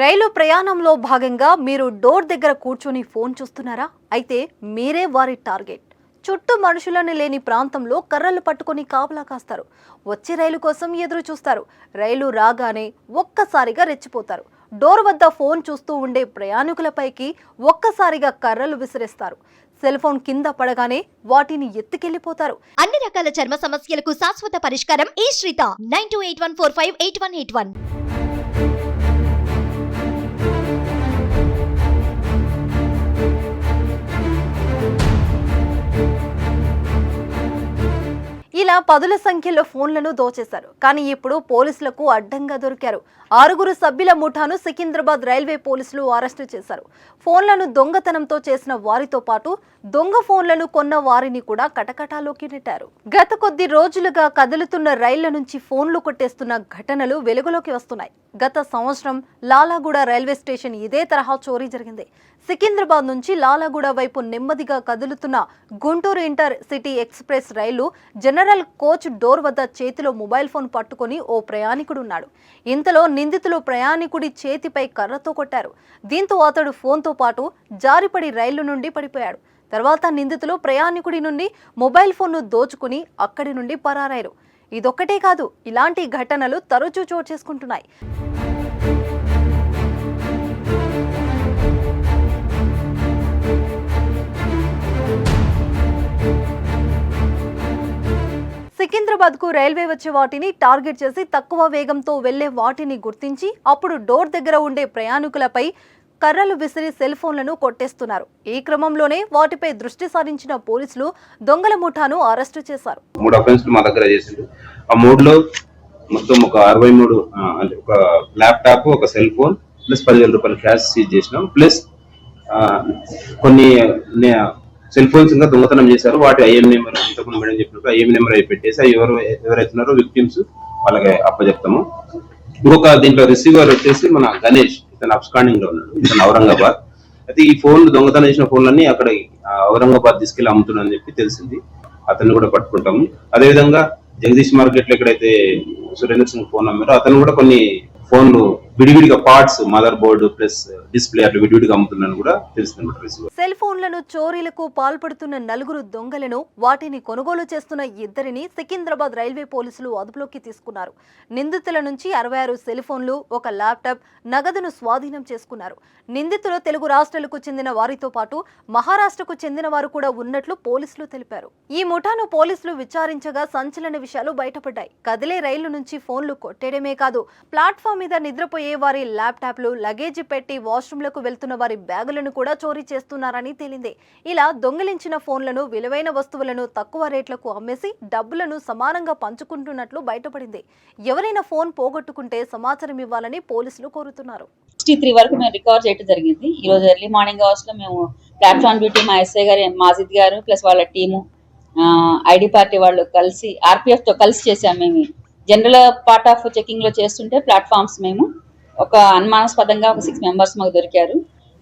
రైలు ప్రయాణంలో భాగంగా మీరు డోర్ దగ్గర కూర్చొని ఫోన్ చూస్తున్నారా? అయితే మీరే వారి టార్గెట్. చుట్టూ మనుషులను లేని ప్రాంతంలో కర్రలు పట్టుకొని కాపలా కాస్తారు. వచ్చే రైలు కోసం ఎదురు చూస్తారు. రైలు రాగానే ఒక్కసారిగా రెచ్చిపోతారు. డోర్ వద్ద ఫోన్ చూస్తూ ఉండే ప్రయాణికులపైకి ఒక్కసారిగా కర్రలు విసిరేస్తారు. సెల్ ఫోన్ కింద పడగానే వాటిని ఎత్తుకెళ్ళిపోతారు అన్ని రకాల చర్మ సమస్యలకు శాశ్వత పరిష్కారం ఈ శ్రీత. Nine two eight one four five eight one eight one. ఆయన పదుల సంఖ్యలో ఫోన్లను దోచేశారు. కానీ ఇప్పుడు పోలీసులకు అడ్డంగా దొరికారు. ఆరుగురు సభ్యుల ముఠాను సికింద్రాబాద్ రైల్వే పోలీసులు అరెస్టు చేశారు. ఫోన్లను దొంగతనంతో చేసిన వారితో పాటు దొంగ ఫోన్లను కొన్న వారిని కూడా కటకటాలోకి నెట్టారు. గత కొద్ది రోజులుగా కదులుతున్న రైళ్ళ నుంచి ఫోన్లు కొట్టేస్తున్న ఘటనలు వెలుగులోకి వస్తున్నాయి. గత సంవత్సరం లాలాగూడ రైల్వే స్టేషన్ ఇదే తరహా చోరీ జరిగింది. సికింద్రాబాద్ నుంచి లాలాగూడ వైపు నెమ్మదిగా కదులుతున్న గుంటూరు ఇంటర్ సిటీ ఎక్స్ప్రెస్ రైలు జనరల్ కోచ్ డోర్ వద్ద చేతిలో మొబైల్ ఫోన్ పట్టుకొని ఓ ప్రయాణికుడు ఉన్నాడు ఇంతలో నిందితులు ప్రయాణికుడి చేతిపై కర్రతో కొట్టారు. దీంతో అతడు ఫోన్తో పాటు జారిపడి రైలు నుండి పడిపోయాడు. తర్వాత నిందితులు ప్రయాణికుడి నుండి మొబైల్ ఫోన్ను దోచుకుని అక్కడి నుండి పరారయ్యారు. ఇదొక్కటే కాదు ఇలాంటి ఘటనలు తరచూ చోటు చేసుకుంటున్నాయి. సికింద్రాబాద్కు రైల్వే వచ్చే వాటిని టార్గెట్ చేసి తక్కువ వేగంతో వెళ్ళే వాటిని గుర్తించి అప్పుడు డోర్ దగ్గర ఉండే ప్రయాణికులపై కర్రలు విసిరి సెల్ ఫోన్లను కొట్టేస్తున్నారు. ఈ క్రమంలోనే వాటిపై దృష్టి సారించిన పోలీసులు దొంగల ముఠాను అరెస్టు చేశారు. మూడు అఫెన్స్లు మా దగ్గర చేసిండు. ఆ మూడులో మొత్తం ఒక అరవై మూడు అంటే ఒక ల్యాప్టాప్ ఒక సెల్ ఫోన్ ప్లస్ పదివేల రూపాయలు క్యాష్ సీజ్ చేసినాం. ప్లస్ కొన్ని సెల్ ఫోన్స్ ఇంకా దొంగతనం చేశారు. వాటి ఐఎం నెంబర్ ఇంతకుముందు మేడం చెప్పినట్టు ఐఎం నెంబర్ అవి పెట్టేసి అవి ఎవరు ఎవరైతున్నారో విక్టిమ్స్ వాళ్ళకి అప్పచెప్తాము ఇంకొక దీంట్లో రిసీవర్ వచ్చేసి మన గణేష్ ఇతను అబ్స్కాండింగ్లో ఉన్నాడు ఇతను ఔరంగాబాద్. అయితే ఈ ఫోన్ దొంగతనం చేసిన ఫోన్లన్నీ అక్కడ ఔరంగాబాద్ తీసుకెళ్ళి అమ్ముతున్నారని చెప్పి తెలిసింది. అతన్ని కూడా పట్టుకుంటాము. అదేవిధంగా జగదీష్ మార్కెట్లో ఎక్కడైతే సురేంద్ర సింగ్ ఫోన్ అమ్మారో అతను కూడా కొన్ని ఫోన్లు విడివిడిగా parts mother board plus display విడివిడిగా అమ్ముతున్నాను కూడా సెల్ ఫోన్లను చోరీలకు పాల్పడుతున్న నలుగురు దొంగలను వాటిని కొనుగోలు చేస్తున్న ఇద్దరిని సికింద్రాబాద్ రైల్వే పోలీసులు అదుపులోకి తీసుకున్నారు. నిందితుల నుంచి అరవై ఆరు సెల్ ఫోన్లు ఒక ల్యాప్టాప్ నగదును స్వాధీనం చేసుకున్నారు. నిందితులు తెలుగు రాష్ట్రాలకు చెందిన వారితో పాటు మహారాష్ట్రకు చెందిన వారు కూడా ఉన్నట్లు పోలీసులు తెలిపారు. ఈ ముఠాను పోలీసులు విచారించగా సంచలన విషయాలు బయటపడ్డాయి. కదిలే రైలు నుంచి ఫోన్లు కొట్టేయడమే కాదు ప్లాట్ఫామ్ మీద నిద్రపోయే వారి ల్యాప్టాప్లు లగేజ్ పెట్టి వాష్రూమ్లకు వెళ్తున్న వారి బ్యాగులను కూడా చోరీ చేస్తున్నారని తేలింది. ఇలా దొంగిలించిన ఫోన్లను విలువైన వస్తువులను తక్కువ రేట్లకు అమ్మేసి డబ్బులను సమానంగా పంచుకుంటున్నట్లు బయటపడింది. ఎవరైనా ఫోన్ పోగొట్టుకుంటే సమాచారం ఇవ్వాలని పోలీసులు కోరుతున్నారు. సిక్స్టీ త్రీ వరకు మేము రికవర్ చేయడం జరిగింది. ఈ రోజు ఎర్లీ మార్నింగ్ అవర్స్లో మేము ప్లాట్ఫామ్ డ్యూటీ మా ఎస్ఐ గారు మాజిద్ గారు ప్లస్ వాళ్ళ టీము ఐడి పార్టీ వాళ్ళు కలిసి ఆర్పిఎఫ్తో కలిసి చేసాం మేము. జనరల్ పార్ట్ ఆఫ్ చెకింగ్లో చేస్తుంటే ప్లాట్ఫామ్స్ మేము ఒక అనుమానాస్పదంగా ఒక సిక్స్ మెంబర్స్ మాకు దొరికారు.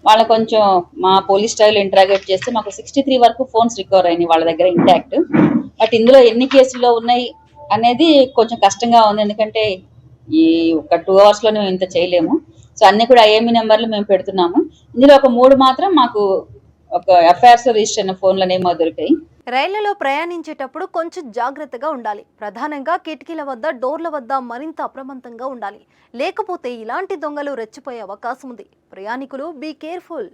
వాళ్ళ కొంచెం మా పోలీస్ స్టైల్ ఇంటరాగేట్ చేస్తే మాకు సిక్స్టీ త్రీ వరకు ఫోన్స్ రికవర్ అయినాయి వాళ్ళ దగ్గర ఇంటాక్ట్ బట్ ఇందులో ఎన్ని కేసుల్లో ఉన్నాయి అనేది కొంచెం కష్టంగా ఉంది. ఎందుకంటే ఈ ఒక టూ అవర్స్లో మేము ఇంత చేయలేము. సో అన్ని కూడా ఐఎంఈ నెంబర్లు మేము పెడుతున్నాము. ఇందులో ఒక మూడు మాత్రం మాకు ఒక ఎఫ్ఐఆర్స్ రిజిస్టర్ అయిన ఫోన్లు దొరికాయి. రైళ్ళలో ప్రయాణించేటప్పుడు కొంచెం జాగ్రత్తగా ఉండాలి. ప్రధానంగా కిటికీల వద్ద డోర్ల వద్ద మరింత అప్రమత్తంగా ఉండాలి. లేకపోతే ఇలాంటి దొంగలు రెచ్చిపోయే అవకాశం ఉంది. ప్రయాణికులు బీ కేర్ఫుల్